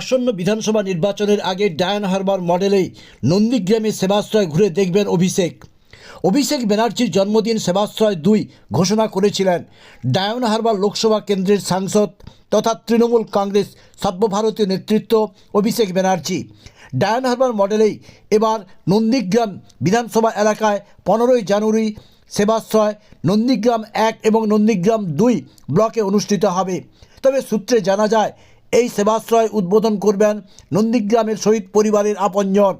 আসন্ন বিধানসভা নির্বাচনের আগে ডায়ান হারবার মডেলেই নন্দীগ্রামে সেবাশ্রয় ঘুরে দেখবেন অভিষেক। অভিষেক ব্যানার্জির জন্মদিন সেবাশ্রয় দুই ঘোষণা করেছিলেন। ডায়ন হারবার লোকসভা কেন্দ্রের সাংসদ তথা তৃণমূল কংগ্রেস সর্বভারতীয় নেতৃত্ব অভিষেক ব্যানার্জি। ডায়ন হারবার মডেলেই এবার নন্দীগ্রাম বিধানসভা এলাকায় পনেরোই জানুয়ারি সেবাশ্রয় নন্দীগ্রাম এক এবং নন্দীগ্রাম দুই ব্লকে অনুষ্ঠিত হবে। তবে সূত্রে জানা যায় এই সেবাশ্রয় উদ্বোধন করবেন নন্দীগ্রামের শহীদ পরিবারের আপনজন।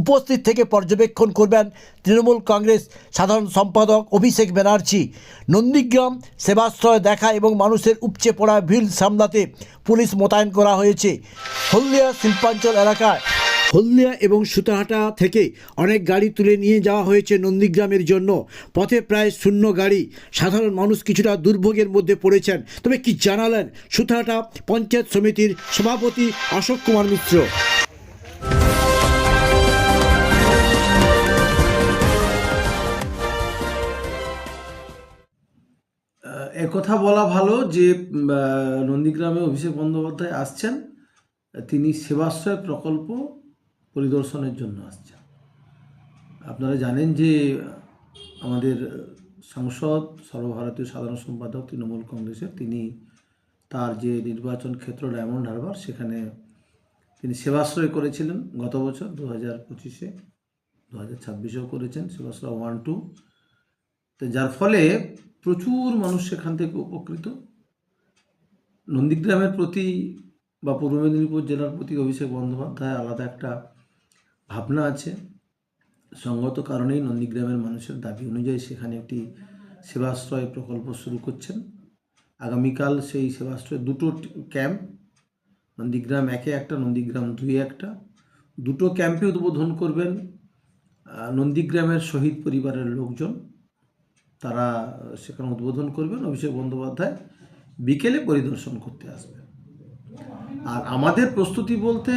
উপস্থিত থেকে পর্যবেক্ষণ করবেন তৃণমূল কংগ্রেস সাধারণ সম্পাদক অভিষেক ব্যানার্জি। নন্দীগ্রাম সেবাশ্রয় দেখা এবং মানুষের উপচে পড়া ভিড় সামলাতে পুলিশ মোতায়েন করা হয়েছে। হলদিয়া শিল্পাঞ্চল এলাকায় হলদিয়া এবং সুতাহাটা থেকে অনেক গাড়ি তুলে নিয়ে যাওয়া হয়েছে নন্দীগ্রামের জন্য। পথে প্রায় শূন্য গাড়ি। সাধারণ মানুষ কিছুটা দুর্ভোগের মধ্যে পড়েছেন। তবে কি জানালেন সুতাহাটা পঞ্চায়েত সমিতির সভাপতি অশোক কুমার মিত্র? একথা বলা ভালো যে নন্দীগ্রামে অভিষেক বন্দ্যোপাধ্যায় আসছেন। তিনি সেবাশ্রয় প্রকল্প পরিদর্শনের জন্য আসছেন আপনারা জানেন যে আমাদের সাংসদ, সর্বভারতীয় সাধারণ সম্পাদক তৃণমূল কংগ্রেসের, তিনি তার যে নির্বাচন ক্ষেত্র ডায়মন্ড হারবার, সেখানে তিনি সেবাশ্রয় করেছিলেন গত বছর দু হাজার পঁচিশে। দু হাজার ছাব্বিশেও করেছেন সেবাশ্রয় ওয়ান টু। তো যার ফলে প্রচুর মানুষ সেখান থেকে উপকৃত। নন্দীগ্রামের প্রতি বা পূর্ব মেদিনীপুর জেলার প্রতি অভিষেক বন্দ্যোপাধ্যায় আলাদা একটা ভাবনা আছে। সঙ্গত কারণেই নন্দীগ্রামের মানুষের দাবি অনুযায়ী সেখানে একটি সেবাশ্রয় প্রকল্প শুরু করছেন। আগামীকাল সেই সেবাশ্রয় দুটো ক্যাম্প, নন্দীগ্রাম একে একটা, নন্দীগ্রাম দুই একটা। দুটো ক্যাম্পে উদ্বোধন করবেন নন্দীগ্রামের শহীদ পরিবারের লোকজন। তারা সেখানে উদ্বোধন করবেন। অভিষেক বন্দ্যোপাধ্যায় বিকেলে পরিদর্শন করতে আসবেন। আর আমাদের প্রস্তুতি বলতে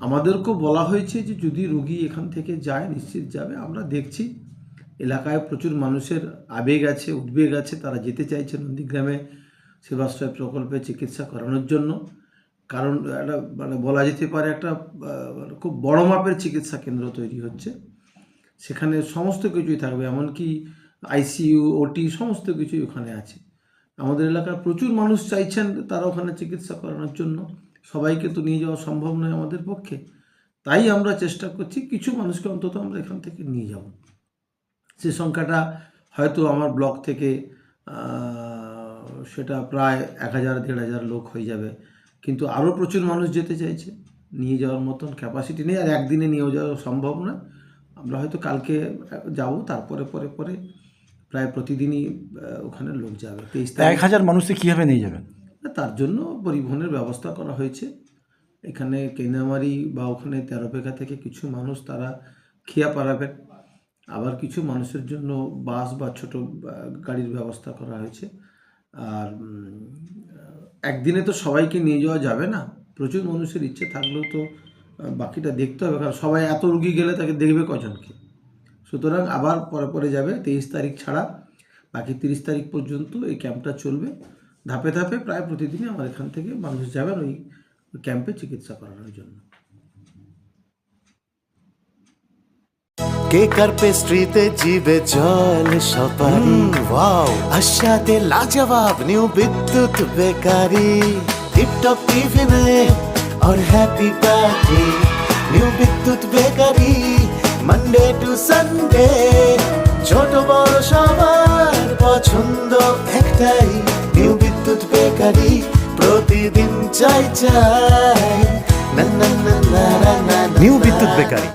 আমাদেরকেও বলা হয়েছে যে যদি রুগী এখান থেকে যায়, নিশ্চিত যাবে। আমরা দেখছি, এলাকায় প্রচুর মানুষের আবেগ আছে, উদ্বেগ আছে। তারা যেতে চাইছে নন্দীগ্রামে সেবাশ্রয় প্রকল্পে চিকিৎসা করানোর জন্য। কারণ একটা মানে বলা যেতে পারে একটা মানে খুব বড় মাপের চিকিৎসা কেন্দ্র তৈরি হচ্ছে। সেখানে সমস্ত কিছুই থাকবে, এমনকি আইসিইউ, ওটি, সমস্ত কিছুই ওখানে আছে। আমাদের এলাকার প্রচুর মানুষ চাইছেন তারা ওখানে চিকিৎসা করানোর জন্য। সবাইকে তো নিয়ে যাওয়া সম্ভব নয় আমাদের পক্ষে। তাই আমরা চেষ্টা করছি কিছু মানুষকে অন্তত আমরা এখান থেকে নিয়ে যাব। সে সংখ্যাটা হয়তো আমার ব্লক থেকে সেটা প্রায় এক হাজার, দেড় হাজার লোক হয়ে যাবে। কিন্তু আরও প্রচুর মানুষ যেতে চাইছে। নিয়ে যাওয়ার মতন ক্যাপাসিটি নেই। আর একদিনে নিয়ে যাওয়া সম্ভব না আমরা হয়তো কালকে যাব, তারপরে, পরে পরে প্রায় প্রতিদিনই ওখানে লোক যাবে। তেইশ এক হাজার মানুষকে কীভাবে নিয়ে যাবেন? তার জন্য পরিবহনের ব্যবস্থা করা হয়েছে। এখানে কেন্দ্রামারি বা ওখানে তেরোপেখা থেকে কিছু মানুষ তারা খেয়া পারাবেন আবার কিছু মানুষের জন্য বাস বা ছোট গাড়ির ব্যবস্থা করা হয়েছে। আর একদিনে তো সবাইকে নিয়ে যাওয়া যাবে না। প্রচুর মানুষের ইচ্ছে থাকলেও তো বাকিটা দেখতে হবে, কারণ সবাই এত রুগী গেলে তাকে দেখবে কজনকে। সুতরাং আবার পরে পরে যাবে, তেইশ তারিখ ছাড়া। বাকি তিরিশ তারিখ পর্যন্ত এই ক্যাম্পটা চলবে। ধাপে ধাপে প্রায় প্রতিদিনই আমার এখান থেকে মানুষ যাবেন ওই ক্যাম্পে চিকিৎসা করানোর জন্য কেক আর পেস্ট্রিতে জিবে জল সপারি ওয়াও আশাতে লাজবাব নিউ বিদ্যুৎ বেকারি টিপটপ টিফিনে और happy party new Bidyut bakery Monday to Sunday ছোট বড় সবার পছন্দ একটাই নিউ বেকারি প্রতিদিন চাই চাই নিউ বিদ্যুৎ বেকারি